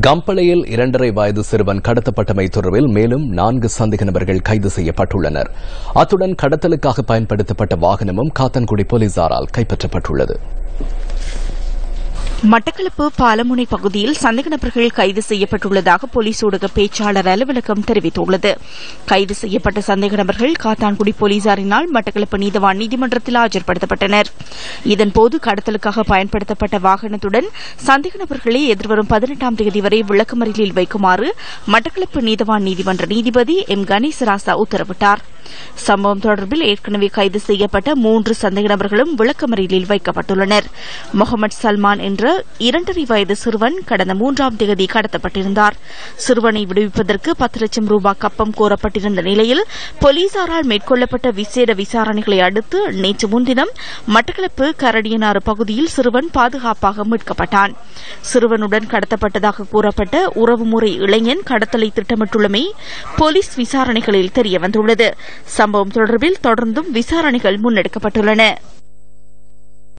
கம்பளையில் இரண்டரை வயது சிறுவன் கடத்தப்பட்டமை தொடர்பில் மேலும் நான்கு சந்தேக நபர்கள் கைது செய்யப்பட்டுள்ளனர். அத்துடன் கடத்தலுக்காக பயன்படுத்தப்பட்ட வாகனமும் காத்தன்குடி போலீசாரால் கைப்பற்றப்பட்டுள்ளது. மட்டக்களப்பு பாலமுனை பகுதியில் சந்தேக நபர்கள் கைது செய்யப்பட்டுள்ளதாக போலீஸ் ஊடக பேச்சாளர் அலுவலகம் தெரிவித்துள்ளது. கைது செய்யப்பட்ட சந்தேக நபர்கள் காத்தான்குடி போலீசாரினால் மட்டக்களப்பு நீதவான் நீதிமன்றத்தில் ஆஜர்படுத்தப்பட்டனர். இதன்போது கடத்தலுக்காக பயன்படுத்தப்பட்ட வாகனத்துடன் சந்தேக நபர்களை எதிர்வரும் பதினெட்டாம் தேதி வரை விளக்கமறியலில் வைக்குமாறு மட்டக்களப்பு நீதவான் நீதிமன்ற நீதிபதி எம் கணேசராசா உத்தரவிட்டார். சம்பவம் தொடர்பில் ஏற்கனவே கைது செய்யப்பட்ட மூன்று சந்தேக நபர்களும் விளக்கமறியலில் வைக்கப்பட்டுள்ளனர். முகமது சல்மான் என்ற இரண்டரை வயது சிறுவன் கடந்த மூன்றாம் தேதி கடத்தப்பட்டிருந்தார். சிறுவனை விடுவிப்பதற்கு பத்து லட்சம் ரூபாய் கப்பம் கோரப்பட்டிருந்த நிலையில் போலீசாரால் மேற்கொள்ளப்பட்ட விசேட விசாரணைகளை அடுத்து நேற்று முன்தினம் மட்டக்களப்பு கரடியனாறு பகுதியில் சிறுவன் பாதுகாப்பாக மீட்கப்பட்டான். சிறுவனுடன் கடத்தப்பட்டதாக கூறப்பட்ட உறவுமுறை இளைஞன் கடத்தலை திட்டமிட்டுள்ளமை போலீஸ் விசாரணைகளில் தெரியவந்துள்ளது. சம்பவம் தொடர்பில் தொடர்ந்தும் விசாரணைகள் முன்னெடுக்கப்பட்டுள்ளன.